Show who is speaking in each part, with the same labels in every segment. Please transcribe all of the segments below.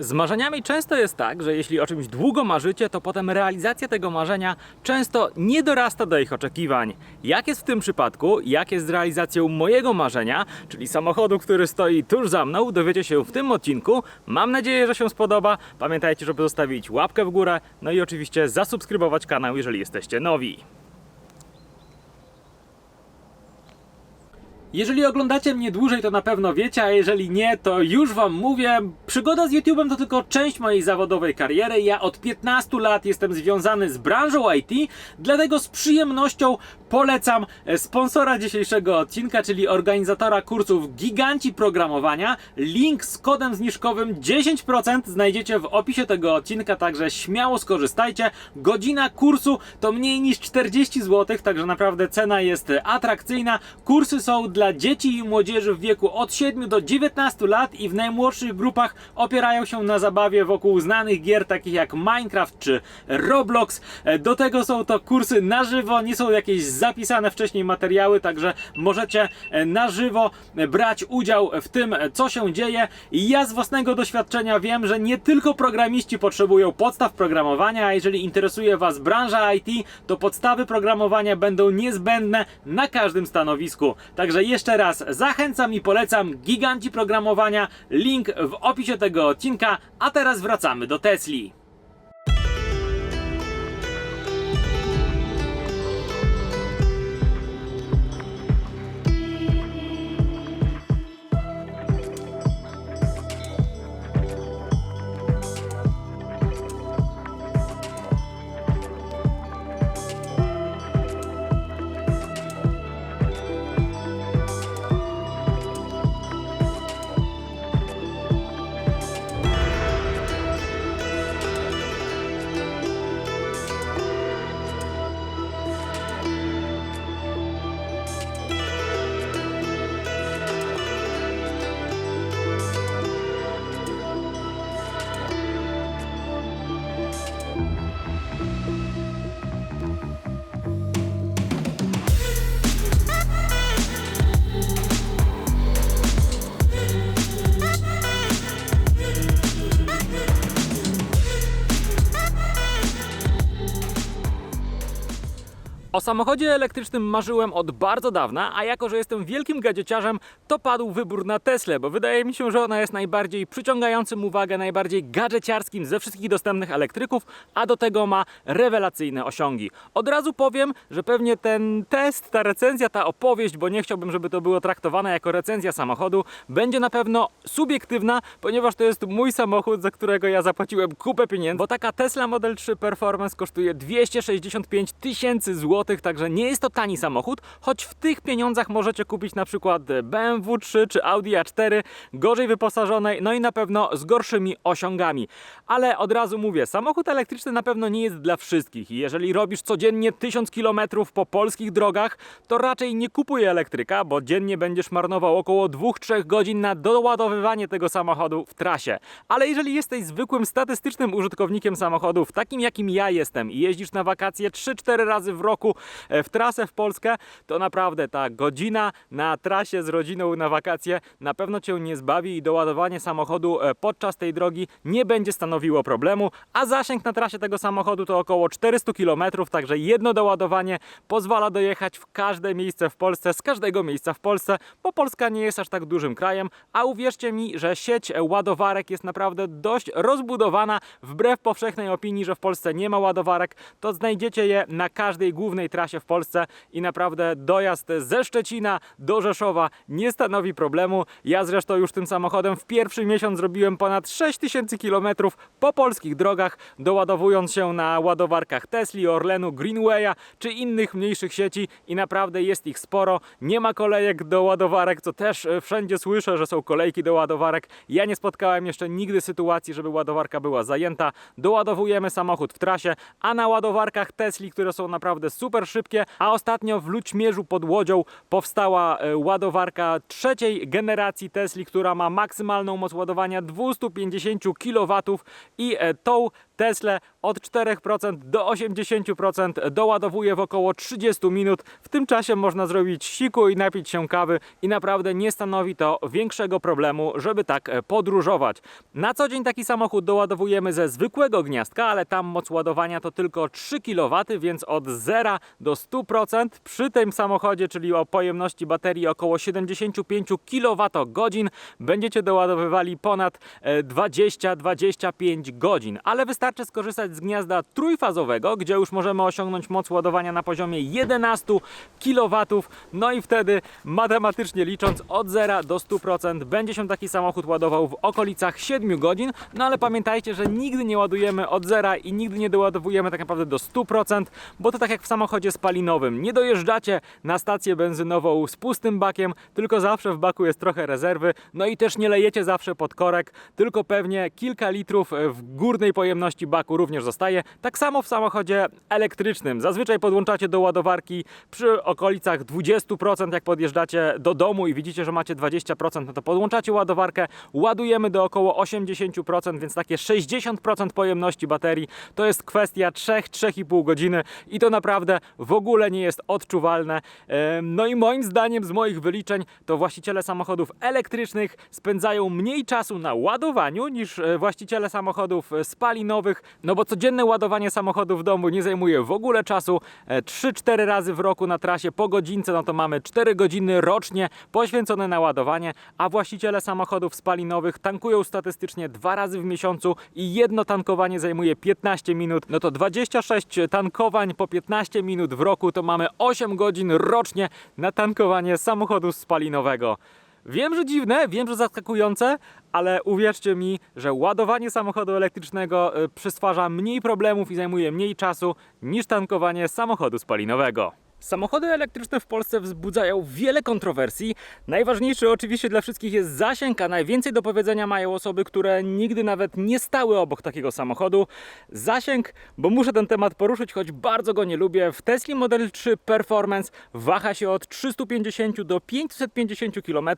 Speaker 1: Z marzeniami często jest tak, że jeśli o czymś długo marzycie, to potem realizacja tego marzenia często nie dorasta do ich oczekiwań. Jak jest w tym przypadku, jak jest z realizacją mojego marzenia, czyli samochodu, który stoi tuż za mną, dowiecie się w tym odcinku. Mam nadzieję, że się spodoba. Pamiętajcie, żeby zostawić łapkę w górę, no i oczywiście zasubskrybować kanał, jeżeli jesteście nowi. Jeżeli oglądacie mnie dłużej, to na pewno wiecie, a jeżeli nie, to już wam mówię. Przygoda z YouTube'em to tylko część mojej zawodowej kariery. Ja od 15 lat jestem związany z branżą IT, dlatego z przyjemnością polecam e, sponsora dzisiejszego odcinka, czyli organizatora kursów Giganci Programowania. Link z kodem zniżkowym 10% znajdziecie w opisie tego odcinka, także śmiało skorzystajcie. Godzina kursu to mniej niż 40 zł, także naprawdę cena jest atrakcyjna. Kursy są dla dzieci i młodzieży w wieku od 7 do 19 lat i w najmłodszych grupach opierają się na zabawie wokół znanych gier takich jak Minecraft czy Roblox. E, Do tego są to kursy na żywo, nie są jakieś zapisane wcześniej materiały, także możecie e, na żywo e, brać udział w tym, e, co się dzieje. Ja z własnego doświadczenia wiem, że nie tylko programiści potrzebują podstaw programowania, a jeżeli interesuje Was branża IT, to podstawy programowania będą niezbędne na każdym stanowisku. Także jeszcze raz zachęcam i polecam giganci programowania. Link w opisie tego odcinka. A teraz wracamy do Tesli. Samochodzie elektrycznym marzyłem od bardzo dawna, a jako, że jestem wielkim gadzieciarzem, to padł wybór na Teslę, bo wydaje mi się, że ona jest najbardziej przyciągającym uwagę, najbardziej gadżeciarskim ze wszystkich dostępnych elektryków, a do tego ma rewelacyjne osiągi. Od razu powiem, że pewnie ten test, ta recenzja, ta opowieść, bo nie chciałbym, żeby to było traktowane jako recenzja samochodu, będzie na pewno subiektywna, ponieważ to jest mój samochód, za którego ja zapłaciłem kupę pieniędzy, bo taka Tesla Model 3 Performance kosztuje 265 tysięcy złotych, także nie jest to tani samochód, choć w tych pieniądzach możecie kupić na przykład BMW 3 czy Audi A4 gorzej wyposażonej, no i na pewno z gorszymi osiągami. Ale od razu mówię, samochód elektryczny na pewno nie jest dla wszystkich jeżeli robisz codziennie 1000 km po polskich drogach, to raczej nie kupuj elektryka, bo dziennie będziesz marnował około 2-3 godzin na doładowywanie tego samochodu w trasie. Ale jeżeli jesteś zwykłym statystycznym użytkownikiem samochodów, takim jakim ja jestem i jeździsz na wakacje 3-4 razy w roku w trasę w Polskę, to naprawdę ta godzina na trasie z rodziną na wakacje na pewno cię nie zbawi i doładowanie samochodu e, podczas tej drogi nie będzie stanowiło problemu, a zasięg na trasie tego samochodu to około 400 km, także jedno doładowanie pozwala dojechać w każde miejsce w Polsce, z każdego miejsca w Polsce, bo Polska nie jest aż tak dużym krajem, a uwierzcie mi, że sieć e, ładowarek jest naprawdę dość rozbudowana, wbrew powszechnej opinii, że w Polsce nie ma ładowarek, to znajdziecie je na każdej głównej trasie w Polsce i naprawdę dojazd ze Szczecina do Rzeszowa nie stanowi problemu. Ja zresztą już tym samochodem w pierwszy miesiąc zrobiłem ponad 6000 km po polskich drogach, doładowując się na ładowarkach Tesli, Orlenu, Greenwaya czy innych mniejszych sieci i naprawdę jest ich sporo. Nie ma kolejek do ładowarek, co też e, wszędzie słyszę, że są kolejki do ładowarek. Ja nie spotkałem jeszcze nigdy sytuacji, żeby ładowarka była zajęta. Doładowujemy samochód w trasie, a na ładowarkach Tesli, które są naprawdę super szybkie, a ostatnio w Lućmierzu pod Łodzią powstała e, ładowarka trzeciej generacji Tesli, która ma maksymalną moc ładowania 250 kW i e, tą Tesla od 4% do 80% doładowuje w około 30 minut. W tym czasie można zrobić siku i napić się kawy i naprawdę nie stanowi to większego problemu, żeby tak e, podróżować. Na co dzień taki samochód doładowujemy ze zwykłego gniazdka, ale tam moc ładowania to tylko 3 kW, więc od 0 do 100% przy tym samochodzie, czyli o pojemności baterii około 75 kWh, będziecie doładowywali ponad e, 20-25 godzin. Ale wystarczy skorzystać z gniazda trójfazowego, gdzie już możemy osiągnąć moc ładowania na poziomie 11 kW. No i wtedy matematycznie licząc od 0 do 100% będzie się taki samochód ładował w okolicach 7 godzin. No ale pamiętajcie, że nigdy nie ładujemy od zera i nigdy nie doładowujemy tak naprawdę do 100%, bo to tak jak w samochodzie spalinowym. Nie dojeżdżacie na stację benzynową z pustym bakiem, tylko zawsze w baku jest trochę rezerwy. No i też nie lejecie zawsze pod korek, tylko pewnie kilka litrów w górnej pojemności baku również zostaje. Tak samo w samochodzie elektrycznym. Zazwyczaj podłączacie do ładowarki przy okolicach 20%, jak podjeżdżacie do domu i widzicie, że macie 20%, no to podłączacie ładowarkę, ładujemy do około 80%, więc takie 60% pojemności baterii to jest kwestia 3-3,5 godziny i to naprawdę w ogóle nie jest odczuwalne. No i moim zdaniem, z moich wyliczeń, to właściciele samochodów elektrycznych spędzają mniej czasu na ładowaniu niż e, właściciele samochodów e, spalinowych, no bo codzienne ładowanie samochodu w domu nie zajmuje w ogóle czasu. E, 3-4 razy w roku na trasie po godzince, no to mamy 4 godziny rocznie poświęcone na ładowanie, a właściciele samochodów spalinowych tankują statystycznie dwa razy w miesiącu i jedno tankowanie zajmuje 15 minut. No to 26 tankowań po 15 minut w roku to mamy 8 godzin rocznie na tankowanie samochodu spalinowego. Wiem, że dziwne, wiem, że zaskakujące, ale uwierzcie mi, że ładowanie samochodu elektrycznego y, przysparza mniej problemów i zajmuje mniej czasu niż tankowanie samochodu spalinowego. Samochody elektryczne w Polsce wzbudzają wiele kontrowersji. Najważniejszy oczywiście dla wszystkich jest zasięg, a najwięcej do powiedzenia mają osoby, które nigdy nawet nie stały obok takiego samochodu. Zasięg, bo muszę ten temat poruszyć, choć bardzo go nie lubię. W Tesla Model 3 Performance waha się od 350 do 550 km.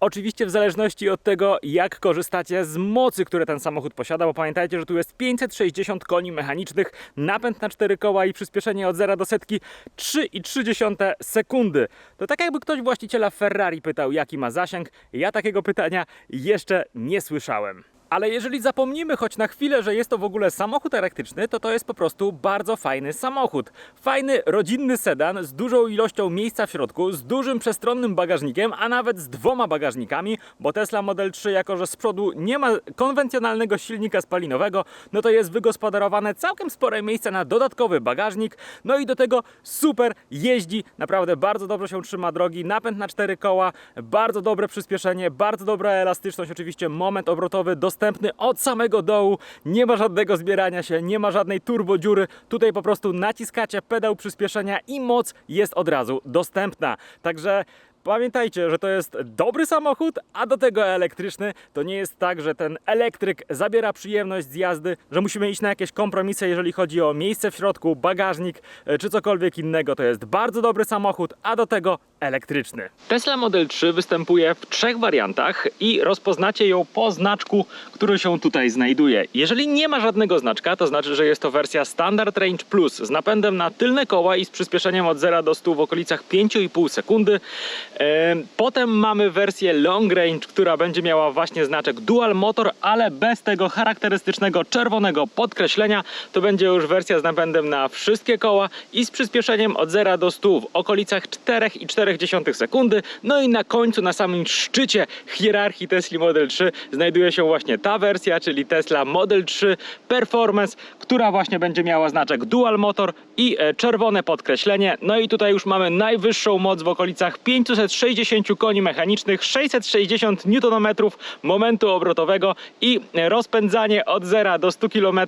Speaker 1: Oczywiście w zależności od tego, jak korzystacie z mocy, które ten samochód posiada, bo pamiętajcie, że tu jest 560 koni mechanicznych, napęd na 4 koła i przyspieszenie od 0 do setki 3,3 sekundy. To tak jakby ktoś właściciela Ferrari pytał, jaki ma zasięg. Ja takiego pytania jeszcze nie słyszałem. Ale jeżeli zapomnimy choć na chwilę, że jest to w ogóle samochód elektryczny, to to jest po prostu bardzo fajny samochód. Fajny, rodzinny sedan z dużą ilością miejsca w środku, z dużym przestronnym bagażnikiem, a nawet z dwoma bagażnikami, bo Tesla Model 3, jako że z przodu nie ma konwencjonalnego silnika spalinowego, no to jest wygospodarowane całkiem spore miejsce na dodatkowy bagażnik. No i do tego super jeździ, naprawdę bardzo dobrze się trzyma drogi, napęd na cztery koła, bardzo dobre przyspieszenie, bardzo dobra elastyczność, oczywiście moment obrotowy dostępny od samego dołu, nie ma żadnego zbierania się, nie ma żadnej turbo dziury, tutaj po prostu naciskacie pedał przyspieszenia i moc jest od razu dostępna. Także Pamiętajcie, że to jest dobry samochód, a do tego elektryczny. To nie jest tak, że ten elektryk zabiera przyjemność z jazdy, że musimy iść na jakieś kompromisy, jeżeli chodzi o miejsce w środku, bagażnik e, czy cokolwiek innego. To jest bardzo dobry samochód, a do tego elektryczny. Tesla Model 3 występuje w trzech wariantach i rozpoznacie ją po znaczku, który się tutaj znajduje. Jeżeli nie ma żadnego znaczka, to znaczy, że jest to wersja Standard Range Plus z napędem na tylne koła i z przyspieszeniem od 0 do 100 w okolicach 5,5 sekundy. Em, Potem mamy wersję Long Range, która będzie miała właśnie znaczek Dual Motor, ale bez tego charakterystycznego czerwonego podkreślenia. To będzie już wersja z napędem na wszystkie koła i z przyspieszeniem od 0 do 100 w okolicach 4,4 sekundy. No i na końcu, na samym szczycie hierarchii Tesla Model 3 znajduje się właśnie ta wersja, czyli Tesla Model 3 Performance, która właśnie będzie miała znaczek Dual Motor i e, czerwone podkreślenie. No i tutaj już mamy najwyższą moc w okolicach 560 koni mechanicznych, 660 Nm momentu obrotowego i rozpędzanie od 0 do 100 km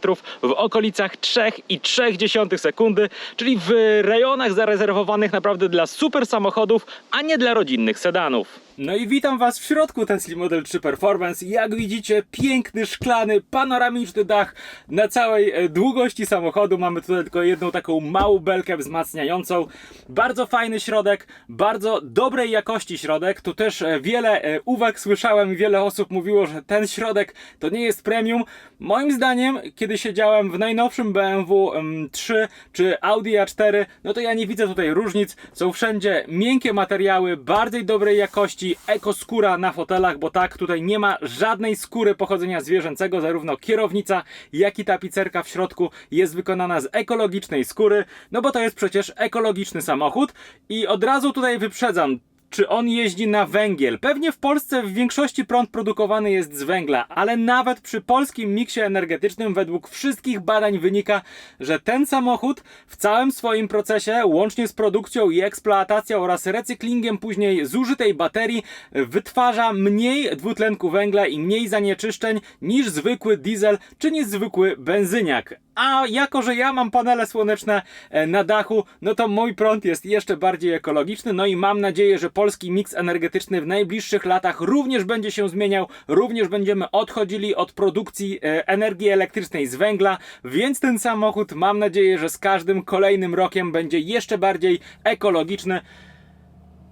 Speaker 1: w okolicach 3,3 sekundy, czyli w rejonach zarezerwowanych naprawdę dla super samochodów, a nie dla rodzinnych sedanów. No i witam Was w środku Tesla Model 3 Performance. Jak widzicie, piękny, szklany, panoramiczny dach na całej e, długości samochodu. Mamy tutaj tylko jedną taką małą belkę wzmacniającą. Bardzo fajny środek, bardzo dobrej jakości środek. Tu też e, wiele e, uwag słyszałem i wiele osób mówiło, że ten środek to nie jest premium. Moim zdaniem, kiedy siedziałem w najnowszym BMW M3 czy Audi A4, no to ja nie widzę tutaj różnic. Są wszędzie miękkie materiały, bardzo dobrej jakości, ekoskóra na fotelach, bo tak, tutaj nie ma żadnej skóry pochodzenia zwierzęcego, zarówno kierownica, jak i tapicerka w środku jest wykonana z ekologicznej skóry, no bo to jest przecież ekologiczny samochód i od razu tutaj wyprzedzam, czy on jeździ na węgiel. Pewnie w Polsce w większości prąd produkowany jest z węgla, ale nawet przy polskim miksie energetycznym według wszystkich badań wynika, że ten samochód w całym swoim procesie, łącznie z produkcją i eksploatacją oraz recyklingiem później zużytej baterii, wytwarza mniej dwutlenku węgla i mniej zanieczyszczeń niż zwykły diesel czy niż zwykły benzyniak. A jako, że ja mam panele słoneczne e, na dachu, no to mój prąd jest jeszcze bardziej ekologiczny. No i mam nadzieję, że polski miks energetyczny w najbliższych latach również będzie się zmieniał. Również będziemy odchodzili od produkcji e, energii elektrycznej z węgla, więc ten samochód mam nadzieję, że z każdym kolejnym rokiem będzie jeszcze bardziej ekologiczny.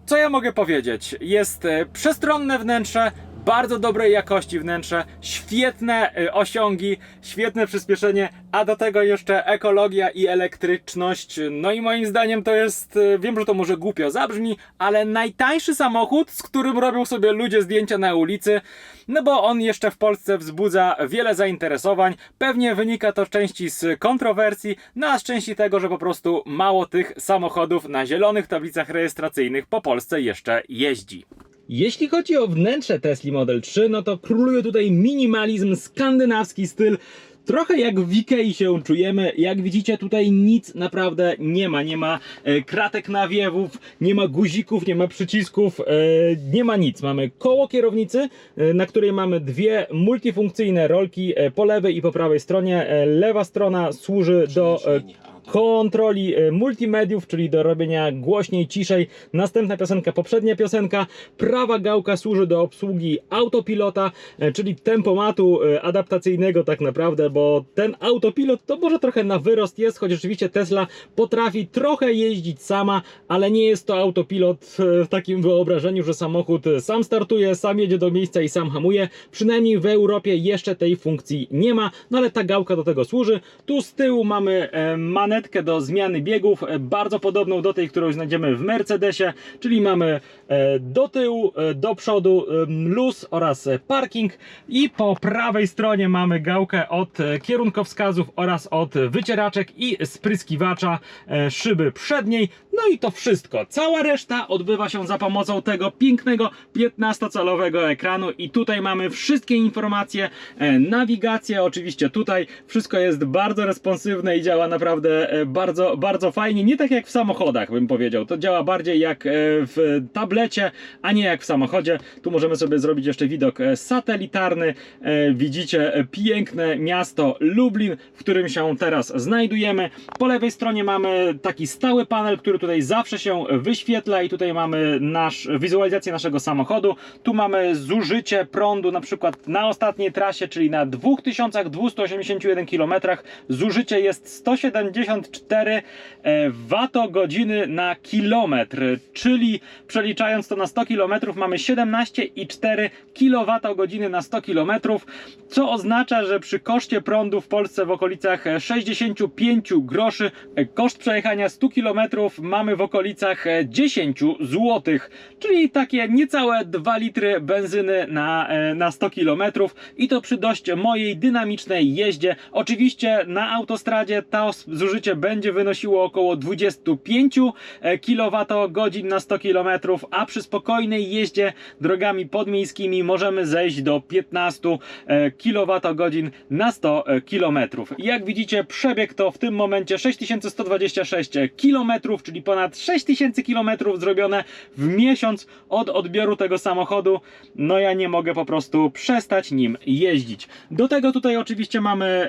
Speaker 1: Co ja mogę powiedzieć? Jest e, przestronne wnętrze, bardzo dobrej jakości wnętrze, świetne e, osiągi, świetne przyspieszenie, a do tego jeszcze ekologia i elektryczność. No i moim zdaniem to jest, e, wiem, że to może głupio zabrzmi, ale najtańszy samochód, z którym robią sobie ludzie zdjęcia na ulicy, no bo on jeszcze w Polsce wzbudza wiele zainteresowań. Pewnie wynika to części z kontrowersji, no a z części tego, że po prostu mało tych samochodów na zielonych tablicach rejestracyjnych po Polsce jeszcze jeździ. Jeśli chodzi o wnętrze Tesla Model 3, no to króluje tutaj minimalizm, skandynawski styl. Trochę jak w Ikei się czujemy. Jak widzicie, tutaj nic naprawdę nie ma. Nie ma e, kratek nawiewów, nie ma guzików, nie ma przycisków, e, nie ma nic. Mamy koło kierownicy, e, na której mamy dwie multifunkcyjne rolki po lewej i po prawej stronie. Lewa strona służy do kontroli e, multimediów, czyli do robienia głośniej, ciszej. Następna piosenka, poprzednia piosenka. Prawa gałka służy do obsługi autopilota, e, czyli tempomatu e, adaptacyjnego tak naprawdę, bo ten autopilot to może trochę na wyrost jest, choć rzeczywiście Tesla potrafi trochę jeździć sama, ale nie jest to autopilot w takim wyobrażeniu, że samochód sam startuje, sam jedzie do miejsca i sam hamuje. Przynajmniej w Europie jeszcze tej funkcji nie ma, no ale ta gałka do tego służy. Tu z tyłu mamy e, manetkę do zmiany biegów, e, bardzo podobną do tej, którą znajdziemy w Mercedesie, czyli mamy e, do tyłu, e, do przodu luz oraz parking i po prawej stronie mamy gałkę od kierunkowskazów oraz od wycieraczek i spryskiwacza szyby przedniej. No i to wszystko. Cała reszta odbywa się za pomocą tego pięknego 15-calowego ekranu i tutaj mamy wszystkie informacje, nawigację, oczywiście tutaj wszystko jest bardzo responsywne i działa naprawdę E, bardzo, bardzo fajnie, nie tak jak w samochodach bym powiedział, to działa bardziej jak e, w tablecie, a nie jak w samochodzie. Tu możemy sobie zrobić jeszcze widok e, satelitarny, widzicie piękne miasto Lublin, w którym się teraz znajdujemy. Po lewej stronie mamy taki stały panel, który tutaj zawsze się wyświetla i tutaj mamy nasz, wizualizację naszego samochodu. Tu mamy zużycie prądu na przykład na ostatniej trasie, czyli na 2281 km. Zużycie jest 170 54 e, watogodziny na kilometr, czyli przeliczając to na 100 km mamy 17,4 kWh na 100 km, co oznacza, że przy koszcie prądu w Polsce w okolicach 65 groszy, e, koszt przejechania 100 km mamy w okolicach e, 10 zł, czyli takie niecałe 2 litry benzyny na, na 100 km i to przy dość mojej dynamicznej jeździe. Oczywiście na autostradzie ta zużycie będzie wynosiło około 25 kWh na 100 km, a przy spokojnej jeździe drogami podmiejskimi możemy zejść do 15 kWh na 100 km. Jak widzicie, przebieg to w tym momencie 6126 km, czyli ponad 6000 km zrobione w miesiąc od odbioru tego samochodu. No ja nie mogę po prostu przestać nim jeździć. Do tego tutaj oczywiście mamy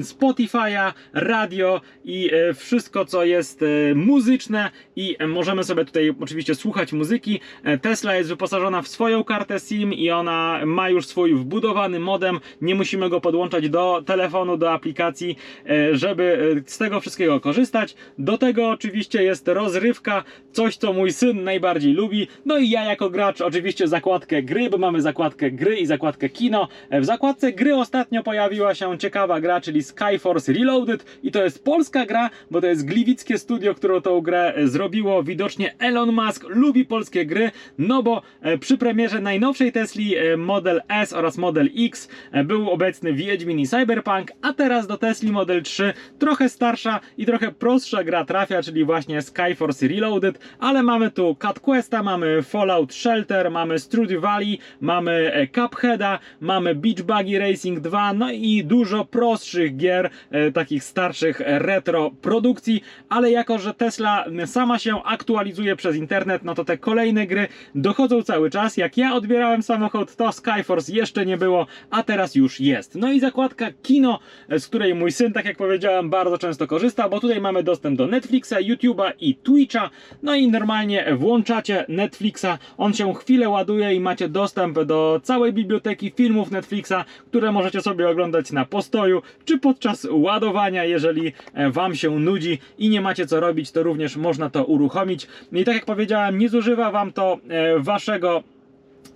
Speaker 1: Spotify'a, radio i e, wszystko co jest e, muzyczne i e, możemy sobie tutaj oczywiście słuchać muzyki. Tesla jest wyposażona w swoją kartę SIM i ona ma już swój wbudowany modem. Nie musimy go podłączać do telefonu, do aplikacji, żeby z tego wszystkiego korzystać. Do tego oczywiście jest rozrywka, coś co mój syn najbardziej lubi. No i ja jako gracz oczywiście zakładkę gry, bo mamy zakładkę gry i zakładkę kino. W zakładce gry ostatnio pojawiła się ciekawa gra, czyli Skyforce Reloaded i to jest polska gra, bo to jest gliwickie studio, które tą grę e, zrobiło. Widocznie Elon Musk lubi polskie gry, no bo e, przy premierze najnowszej Tesli e, Model S oraz Model X był obecny Wiedźmin i Cyberpunk, a teraz do Tesli Model 3 trochę starsza i trochę prostsza gra trafia, czyli właśnie Skyforce Reloaded, ale mamy tu Cat Questa, mamy Fallout Shelter, mamy Strudy Valley, mamy Cupheada, mamy Beach Buggy Racing 2, no i dużo prostszych gier, takich starszych retro produkcji, ale jako, że Tesla sama się aktualizuje przez internet, no to te kolejne gry dochodzą cały czas. Jak ja odbierałem samochód, to Skyforce jeszcze nie było, a teraz już jest. No i zakładka kino, z której mój syn, tak jak powiedziałem, bardzo często korzysta, bo tutaj mamy dostęp do Netflixa, YouTube'a i Twitcha. No i normalnie włączacie Netflixa, on się chwilę ładuje i macie dostęp do całej biblioteki filmów Netflixa, które możecie sobie oglądać na postoju czy podczas ładowania, jeżeli e, wam się nudzi i nie macie co robić, to również można to uruchomić. I tak jak powiedziałem, nie zużywa wam to e, waszego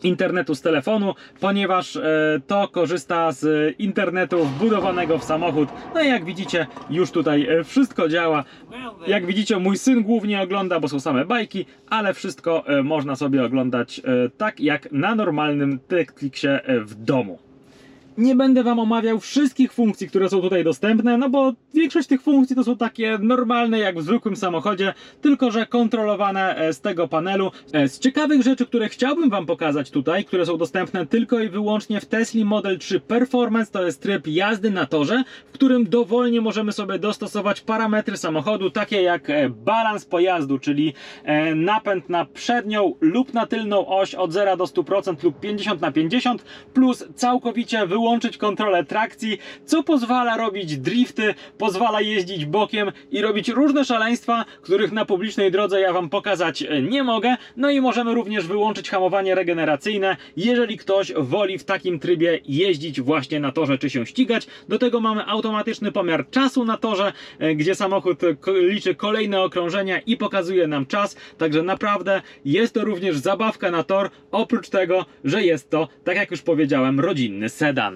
Speaker 1: internetu z telefonu, ponieważ e, to korzysta z internetu wbudowanego w samochód. No i jak widzicie, już tutaj e, wszystko działa. Jak widzicie, mój syn głównie ogląda, bo są same bajki, ale wszystko można sobie oglądać tak jak na normalnym Netflixie w domu. Nie będę Wam omawiał wszystkich funkcji, które są tutaj dostępne, no bo większość tych funkcji to są takie normalne jak w zwykłym samochodzie, tylko że kontrolowane e, z tego panelu. E, Z ciekawych rzeczy, które chciałbym Wam pokazać tutaj, które są dostępne tylko i wyłącznie w Tesla Model 3 Performance, to jest tryb jazdy na torze, w którym dowolnie możemy sobie dostosować parametry samochodu, takie jak e, balans pojazdu, czyli napęd na przednią lub na tylną oś od 0 do 100% lub 50 na 50, plus całkowicie wyłączyć kontrolę trakcji, co pozwala robić drifty, pozwala jeździć bokiem i robić różne szaleństwa, których na publicznej drodze ja Wam pokazać e, nie mogę. No i możemy również wyłączyć hamowanie regeneracyjne, jeżeli ktoś woli w takim trybie jeździć właśnie na torze czy się ścigać. Do tego mamy automatyczny pomiar czasu na torze, e, gdzie samochód liczy kolejne okrążenia i pokazuje nam czas. Także naprawdę jest to również zabawka na tor, oprócz tego, że jest to, tak jak już powiedziałem, rodzinny sedan.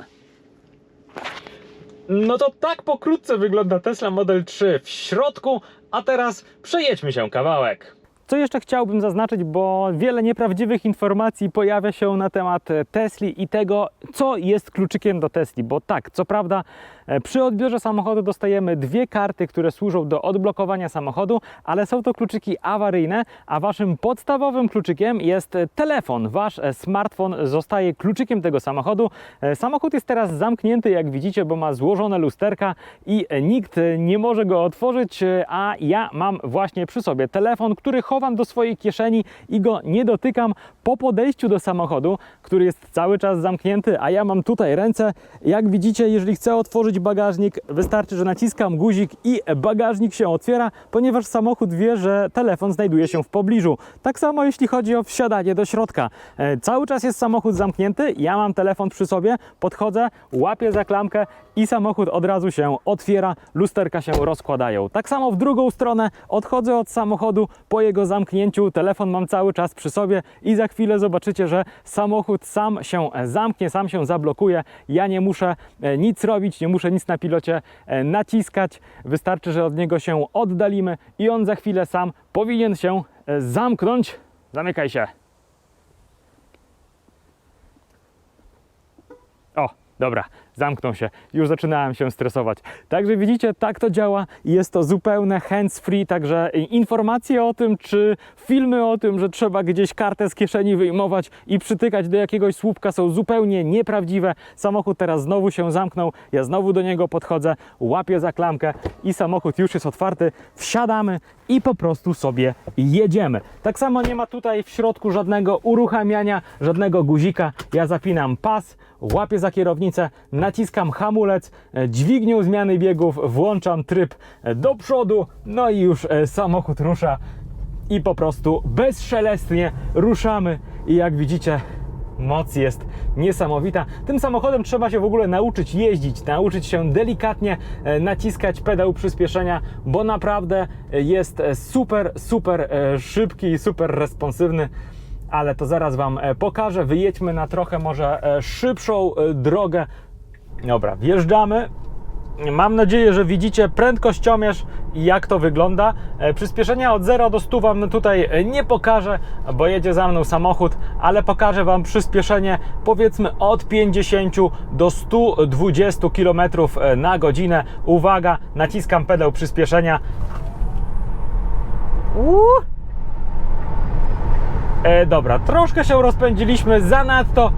Speaker 1: No to tak pokrótce wygląda Tesla Model 3 w środku, a teraz przejedźmy się kawałek. Co jeszcze chciałbym zaznaczyć, bo wiele nieprawdziwych informacji pojawia się na temat e, Tesli i tego, co jest kluczykiem do Tesli. Bo tak, co prawda, e, przy odbiorze samochodu dostajemy dwie karty, które służą do odblokowania samochodu, ale są to kluczyki awaryjne, a waszym podstawowym kluczykiem jest e, telefon. Wasz smartfon zostaje kluczykiem tego samochodu. Samochód jest teraz zamknięty, jak widzicie, bo ma złożone lusterka i nikt nie może go otworzyć, a ja mam właśnie przy sobie telefon, który chowam do swojej kieszeni i go nie dotykam po podejściu do samochodu, który jest cały czas zamknięty, a ja mam tutaj ręce. Jak widzicie, jeżeli chcę otworzyć bagażnik, wystarczy, że naciskam guzik i bagażnik się otwiera, ponieważ samochód wie, że telefon znajduje się w pobliżu. Tak samo jeśli chodzi o wsiadanie do środka. E, Cały czas jest samochód zamknięty, ja mam telefon przy sobie, podchodzę, łapię za klamkę i samochód od razu się otwiera, lusterka się rozkładają. Tak samo w drugą stronę odchodzę od samochodu po jego zamknięciu, telefon mam cały czas przy sobie i za chwilę zobaczycie, że samochód sam się zamknie, sam się zablokuje. Ja nie muszę e, nic robić, nie muszę nic na pilocie e, naciskać. Wystarczy, że od niego się oddalimy i on za chwilę sam powinien się e, zamknąć. Zamykaj się. O, dobra. Zamknął się. Już zaczynałem się stresować. Także widzicie, tak to działa. Jest to zupełne hands-free, także informacje o tym, czy filmy o tym, że trzeba gdzieś kartę z kieszeni wyjmować i przytykać do jakiegoś słupka są zupełnie nieprawdziwe. Samochód teraz znowu się zamknął, ja znowu do niego podchodzę, łapię za klamkę i samochód już jest otwarty. Wsiadamy i po prostu sobie jedziemy. Tak samo nie ma tutaj w środku żadnego uruchamiania, żadnego guzika. Ja zapinam pas, łapię za kierownicę, naciskam hamulec, e, dźwignią zmiany biegów, włączam tryb e, do przodu, no i już e, samochód rusza i po prostu bezszelestnie ruszamy. I jak widzicie, moc jest niesamowita. Tym samochodem trzeba się w ogóle nauczyć jeździć, nauczyć się delikatnie naciskać pedał przyspieszenia, bo naprawdę jest super, super szybki i super responsywny. Ale to zaraz Wam pokażę. Wyjedźmy na trochę może szybszą drogę. Dobra, wjeżdżamy. Mam nadzieję, że widzicie prędkościomierz i jak to wygląda. E, Przyspieszenia od 0 do 100 Wam tutaj e, nie pokażę, bo jedzie za mną samochód, ale pokażę Wam przyspieszenie powiedzmy od 50 do 120 km na godzinę. Uwaga, naciskam pedał przyspieszenia. Uuu. E, dobra, troszkę się rozpędziliśmy zanadto, e,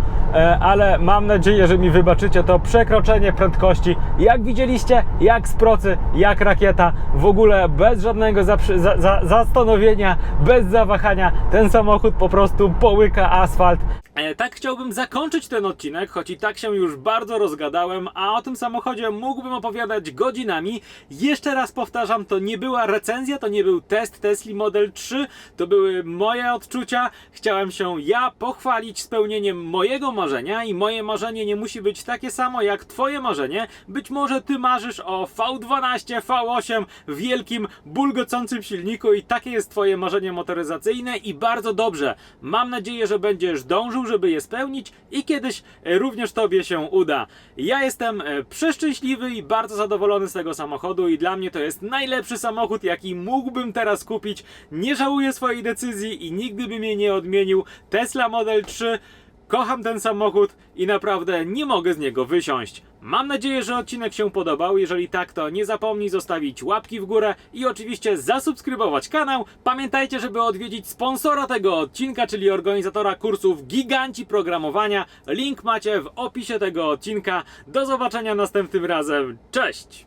Speaker 1: ale mam nadzieję, że mi wybaczycie to przekroczenie prędkości. Jak widzieliście, jak z procy, jak rakieta, w ogóle bez żadnego za, za, zastanowienia, bez zawahania, ten samochód po prostu połyka asfalt. E, tak chciałbym zakończyć ten odcinek, choć i tak się już bardzo rozgadałem, a o tym samochodzie mógłbym opowiadać godzinami. Jeszcze raz powtarzam, to nie była recenzja, to nie był test Tesla Model 3, to były moje odczucia. Chciałem się ja pochwalić spełnieniem mojego marzenia i moje marzenie nie musi być takie samo jak twoje marzenie. Być może ty marzysz o V12, V8, wielkim, bulgocącym silniku i takie jest twoje marzenie motoryzacyjne i bardzo dobrze. Mam nadzieję, że będziesz dążył, żeby je spełnić i kiedyś e, również tobie się uda. Ja jestem e, przeszczęśliwy i bardzo zadowolony z tego samochodu i dla mnie to jest najlepszy samochód, jaki mógłbym teraz kupić. Nie żałuję swojej decyzji i nigdy bym jej nie odmienił. Tesla Model 3 Kocham ten samochód i naprawdę nie mogę z niego wysiąść. Mam nadzieję, że odcinek się podobał. Jeżeli tak, to nie zapomnij zostawić łapki w górę i oczywiście zasubskrybować kanał. Pamiętajcie, żeby odwiedzić sponsora tego odcinka, czyli organizatora kursów Giganci Programowania. Link macie w opisie tego odcinka. Do zobaczenia następnym razem. Cześć!